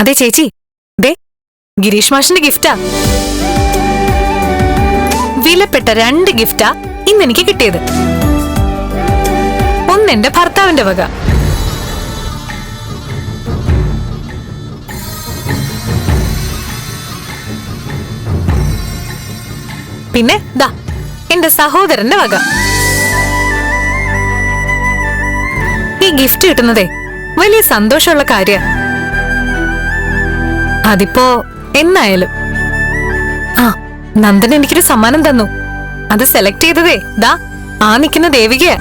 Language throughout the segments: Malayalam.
അതെ ചേച്ചി. ദേ ഗിരീഷ് മാഷിന്റെ ഗിഫ്റ്റാ. വിലപ്പെട്ട രണ്ട് ഗിഫ്റ്റാ ഇന്ന് എനിക്ക് കിട്ടിയത്. ഒന്നെന്റെ ഭർത്താവിന്റെ വക. പിന്നെ ദാ എന്റെ സഹോദരന്റെ വക. ഈ ഗിഫ്റ്റ് കിട്ടുന്നതേ വലിയ സന്തോഷമുള്ള കാര്യ. അതിപ്പോ എന്നായാലും? ആ നന്ദൻ എനിക്കൊരു സമ്മാനം തന്നു. അത് സെലക്ട് ചെയ്തതേ. ദാ ആ നിൽക്കുന്ന ദേവികയാ.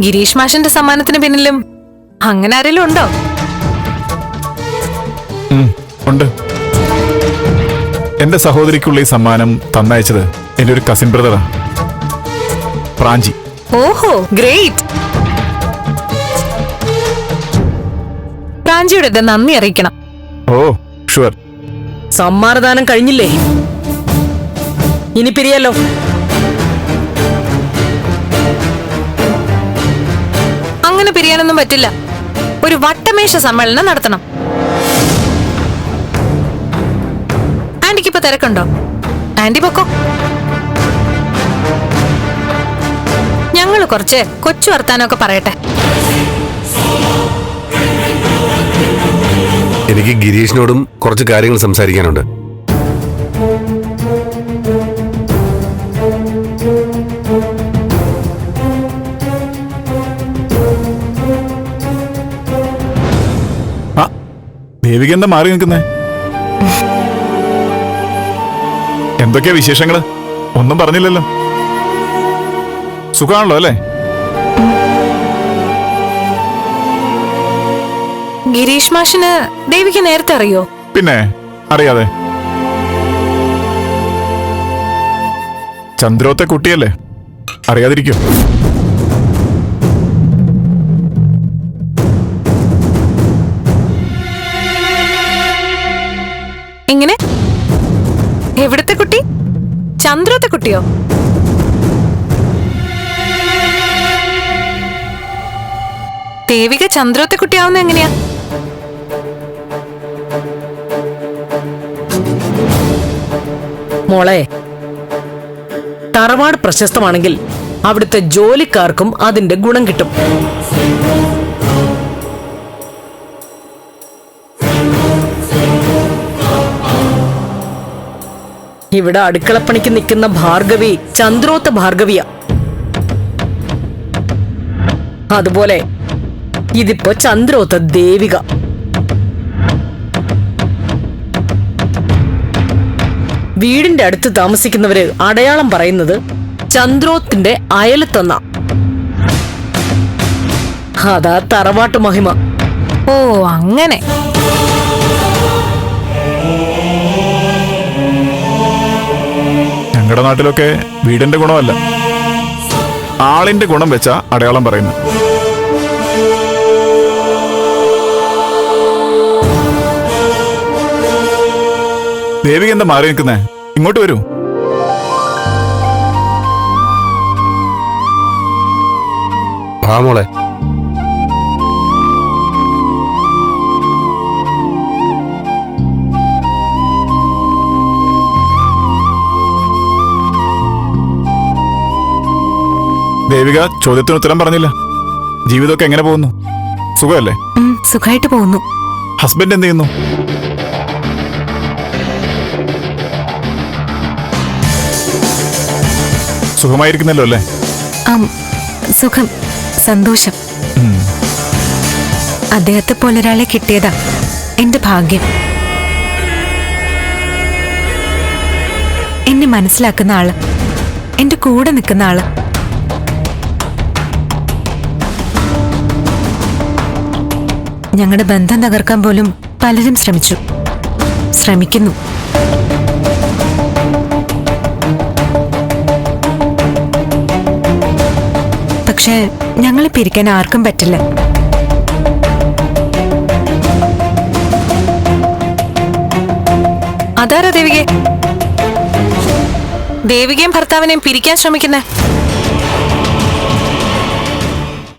ഗിരീഷ് മാഷിന്റെ സമ്മാനത്തിന് പിന്നിലും അങ്ങനെ ആരെങ്കിലും ഉണ്ടോ? ഉണ്ട്. എന്റെ സഹോദരിക്കുള്ള ഈ സമ്മാനം തന്നയച്ചത് എന്റെ ഒരു കസിൻ ബ്രദറാണ് പ്രാഞ്ചി. ഓഹോ ഗ്രേറ്റ് പ്രാഞ്ചിയുടെ നന്ദി അറിയിക്കണം. ഓ ഷുവർ സമ്മാനദാനം കഴിഞ്ഞില്ലേ? ഇനി പിരിയല്ലോ അങ്ങനെ പിരിയാനൊന്നും പറ്റില്ല. ഒരു വട്ടമേശ സമ്മേളനം നടത്തണം. തിരക്കുണ്ടോ? ആന്റി പൊക്കോ. ഞങ്ങൾ കുറച്ച് കൊച്ചു വർത്താനൊക്കെ പറയട്ടെ. എനിക്ക് ഗിരീഷിനോടും കുറച്ച് കാര്യങ്ങൾ സംസാരിക്കാനുണ്ട്. ആ ദേവിക എന്താ മാറി നിൽക്കുന്നേ. എന്തൊക്കെയാ വിശേഷങ്ങൾ? ഒന്നും പറഞ്ഞില്ലല്ലോ. സുഖാണല്ലോ അല്ലേ? ഗിരീഷ് മാഷിന് ദേവിക്ക് നേരത്തെ അറിയോ? പിന്നെ അറിയാതെ. ചന്ദ്രോത്തെ കുട്ടിയല്ലേ? അറിയാതിരിക്കോ? എങ്ങനെ? എവിടത്തെ കുട്ടി? ചന്ദ്രത്തെ കുട്ടിയോ? ദേവിക ചന്ദ്രത്തെ കുട്ടിയാവുന്ന എങ്ങനെയാ? മോളെ തറവാട് പ്രശസ്തമാണെങ്കിൽ അവിടുത്തെ ജോലിക്കാർക്കും അതിന്റെ ഗുണം കിട്ടും. ഇവിടെ അടുക്കളപ്പണിക്ക് നിൽക്കുന്ന ഭാർഗവി ചന്ദ്രോത്ത ഭാർഗവിയ. അതുപോലെ ഇതിപ്പോ ചന്ദ്രോത്ത ദേവിക. വീടിന്റെ അടുത്ത് താമസിക്കുന്നവര് അടയാളം പറയുന്നത് ചന്ദ്രോത്തിന്റെ അയലത്തന്ന. അതാ തറവാട്ട് മഹിമ. ഓ അങ്ങനെ. ഞങ്ങളുടെ നാട്ടിലൊക്കെ വീടിന്റെ ഗുണമല്ല. ആളിന്റെ ഗുണം വെച്ച അടയാളം പറയുന്നു. ദേവിക എന്താ മാറി നിൽക്കുന്നേ? ഇങ്ങോട്ട് വരൂ. ആ മോളെ. ദേവിക ചോദ്യത്തിന് ഉത്തരം പറഞ്ഞില്ല. ജീവിതമൊക്കെ എങ്ങനെ പോകുന്നു? സുഖമല്ലേ? സുഖമായിട്ട് പോകുന്നു. ഹസ്ബൻഡ് എന്ത് ചെയ്യുന്നു? സുഖമായിരിക്കുന്നല്ലോ അല്ലേ? സുഖം സന്തോഷം. അദ്ദേഹത്തെ പോലെ ഒരാളെ കിട്ടിയതാ എന്റെ ഭാഗ്യം. എന്നെ മനസ്സിലാക്കുന്ന ആൾ എന്റെ കൂടെ നിൽക്കുന്ന ആൾ. ഞങ്ങളുടെ ബന്ധം തകർക്കാൻ പോലും പലരും ശ്രമിച്ചു. ശ്രമിക്കുന്നു. പക്ഷേ ഞങ്ങളെ പിരിക്കാൻ ആർക്കും പറ്റില്ല. അതാരോ ദേവികെ ദേവികയും ഭർത്താവിനെയും പിരിക്കാൻ ശ്രമിക്കുന്നേ?